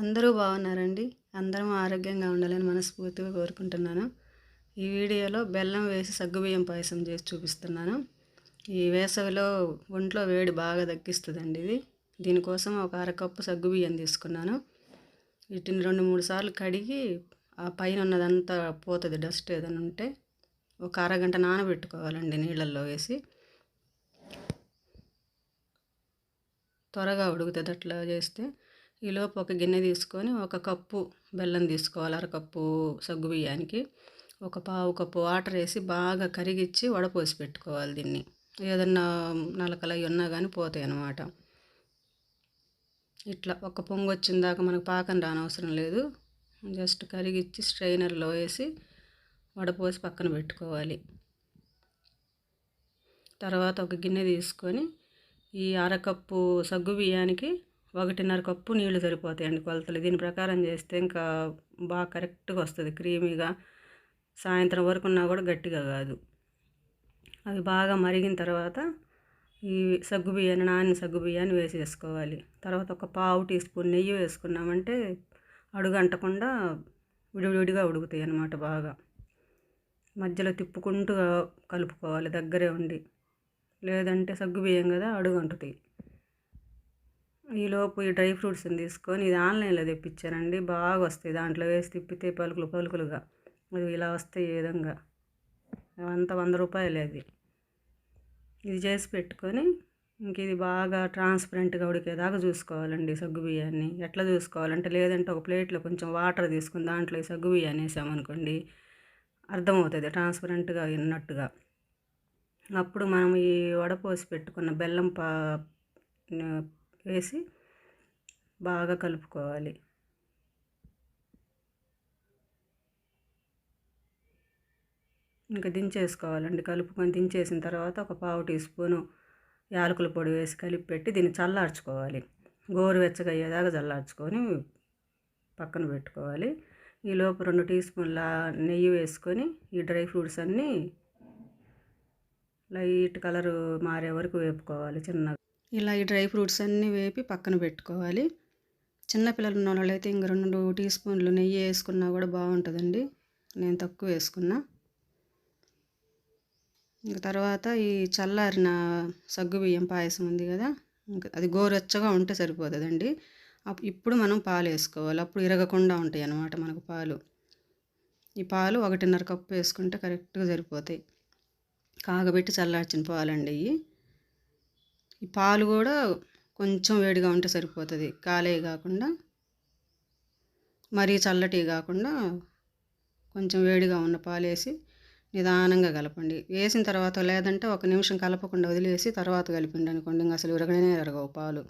అందరూ బాగున్నారండి. అందరం ఆరోగ్యంగా ఉండాలని మనస్ఫూర్తిగా కోరుకుంటున్నాను. ఈ వీడియోలో బెల్లం వేసి సగ్గుబియ్యం పాయసం చేసి చూపిస్తున్నాను. ఈ వేసవిలో ఒంట్లో వేడి బాగా తగ్గిస్తుందండి ఇది. దీనికోసం ఒక అరకప్పు సగ్గుబియ్యం తీసుకున్నాను. వీటిని రెండు మూడు సార్లు కడిగి ఆ పైన ఉన్నదంతా పోతుంది డస్ట్ ఏదైనా ఉంటే ఒక అరగంట నానబెట్టుకోవాలండి నీళ్ళల్లో వేసి. త్వరగా ఉడుకుతుంది అట్లా చేస్తే. ఈలోపు ఒక గిన్నె తీసుకొని ఒక కప్పు బెల్లం తీసుకోవాలి అరకప్పు సగ్గు బియ్యానికి. ఒక పావు కప్పు వాటర్ వేసి బాగా కరిగిచ్చి వడపోసి పెట్టుకోవాలి దీన్ని. ఏదన్నా నలకలు అవి ఉన్నా కానీ పోతాయి అన్నమాట. ఇట్లా ఒక పొంగు వచ్చిన దాకా మనకు పాకం రానవసరం లేదు. జస్ట్ కరిగిచ్చి స్ట్రైనర్లో వేసి వడపోసి పక్కన పెట్టుకోవాలి. తర్వాత ఒక గిన్నె తీసుకొని ఈ అరకప్పు సగ్గు బియ్యానికి ఒకటిన్నర కప్పు నీళ్ళు సరిపోతాయండి కొలతలు. దీని ప్రకారం చేస్తే ఇంకా బాగా కరెక్ట్గా వస్తుంది. క్రీమీగా సాయంత్రం వరకు ఉన్నా కూడా గట్టిగా కాదు. అవి బాగా మరిగిన తర్వాత ఈ సగ్గు బియ్యాన్ని నాని సగ్గు బియ్యాన్ని వేసేసుకోవాలి. తర్వాత ఒక పావు టీ స్పూన్ నెయ్యి వేసుకున్నామంటే అడుగు అంటకుండా విడివిడిగా ఉడుకుతాయి అన్నమాట బాగా. మధ్యలో తిప్పుకుంటూ కలుపుకోవాలి దగ్గరే ఉండి. లేదంటే సగ్గు బియ్యం కదా అడుగు అంటుతాయి ఈలోపు ఈ డ్రై ఫ్రూట్స్ని తీసుకొని ఇది ఆన్లైన్లో తెప్పించానండి. బాగా వస్తాయి దాంట్లో వేసి తిప్పితే పలుకులు పలుకులుగా. అది ఇలా వస్తాయి ఈ విధంగా. అంత వంద రూపాయలు అది. ఇది చేసి పెట్టుకొని ఇంక ఇది బాగా ట్రాన్స్పరెంట్గా ఉడికేదాకా చూసుకోవాలండి సగ్గు బియ్యాన్ని. ఎట్లా చూసుకోవాలంటే లేదంటే ఒక ప్లేట్లో కొంచెం వాటర్ తీసుకుని దాంట్లో ఈ సగ్గు బియ్యాన్ని వేసామనుకోండి అర్థమవుతుంది ట్రాన్స్పరెంట్గా ఉన్నట్టుగా. అప్పుడు మనం ఈ వడపోసి పెట్టుకున్న బెల్లం పా వేసి బాగా కలుపుకోవాలి. ఇంకా దించేసుకోవాలండి. కలుపుకొని దించేసిన తర్వాత ఒక పావు టీ స్పూను యాలకుల పొడి వేసి కలిపి పెట్టి దీన్ని చల్లార్చుకోవాలి. గోరువెచ్చగా అయ్యేదాకా చల్లార్చుకొని పక్కన పెట్టుకోవాలి. ఈలోపు రెండు టీ స్పూన్ల నెయ్యి వేసుకొని ఈ డ్రై ఫ్రూట్స్ అన్నీ లైట్ కలర్ మారే వరకు వేపుకోవాలి చిన్నగా. ఇలా ఈ డ్రై ఫ్రూట్స్ అన్నీ వేపి పక్కన పెట్టుకోవాలి. చిన్నపిల్లలు ఉన్న వాళ్ళైతే ఇంక రెండు టీ స్పూన్లు నెయ్యి వేసుకున్నా కూడా బాగుంటుందండి. నేను తక్కువ వేసుకున్నా. ఇంక తర్వాత ఈ చల్లారిన సగ్గు బియ్యం పాయసం ఉంది కదా ఇంకా అది గోరెచ్చగా ఉంటే సరిపోతుందండి. ఇప్పుడు మనం పాలు వేసుకోవాలి. అప్పుడు ఇరగకుండా ఉంటాయి అన్నమాట మనకు పాలు. ఈ పాలు ఒకటిన్నర కప్పు వేసుకుంటే కరెక్ట్గా సరిపోతాయి. కాగబెట్టి చల్లార్చిన పాలండి ఇవి. ఈ పాలు కూడా కొంచెం వేడిగా ఉంటే సరిపోతుంది. కాలే కాకుండా మరీ చల్లటి కాకుండా కొంచెం వేడిగా ఉన్న పాలు వేసి నిదానంగా కలపండి. వేసిన తర్వాత లేదంటే ఒక నిమిషం కలపకుండా వదిలేసి తర్వాత కలిపండి అనుకోండి ఇంకా అసలు ఉరగడనే విరగవు పాలు.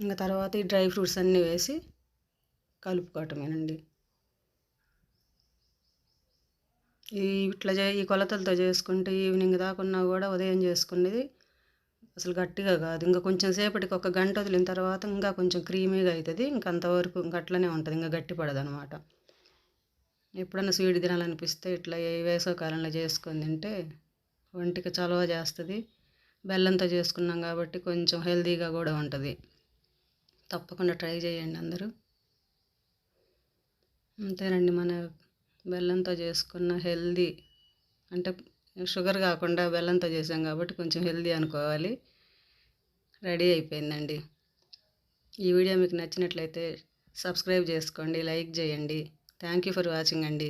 ఇంకా తర్వాత ఈ డ్రై ఫ్రూట్స్ అన్నీ వేసి కలుపుకోవటమేనండి. ఈ ఇట్లా చే ఈ కొలతలతో చేసుకుంటే ఈవినింగ్ దాకున్నా కూడా ఉదయం చేసుకునేది అసలు గట్టిగా కాదు. ఇంకా కొంచెం సేపటికి ఒక గంట వదిలిన తర్వాత ఇంకా కొంచెం క్రీమీగా అవుతుంది ఇంకా అంతవరకు ఇంకా అట్లనే ఉంటుంది. ఇంకా గట్టి పడదు అనమాట ఎప్పుడన్నా స్వీట్ తినాలనిపిస్తే ఇట్లా ఏ వేసవకాలంలో చేసుకొని తింటే ఒంటికి చలవ చేస్తుంది. బెల్లంతో చేసుకున్నాం కాబట్టి కొంచెం హెల్తీగా కూడా ఉంటుంది. తప్పకుండా ట్రై చేయండి అందరూ. అంతేనండి. మన బెల్లంతో చేసుకున్న హెల్దీ అంటే షుగర్ కాకుండా బెల్లంతో చేసాం కాబట్టి కొంచెం హెల్దీ అనుకోవాలి. రెడీ అయిపోయిందండి. ఈ వీడియో మీకు నచ్చినట్లయితే సబ్స్క్రైబ్ చేసుకోండి లైక్ చేయండి. థ్యాంక్ యూ ఫర్ వాచింగ్ అండి.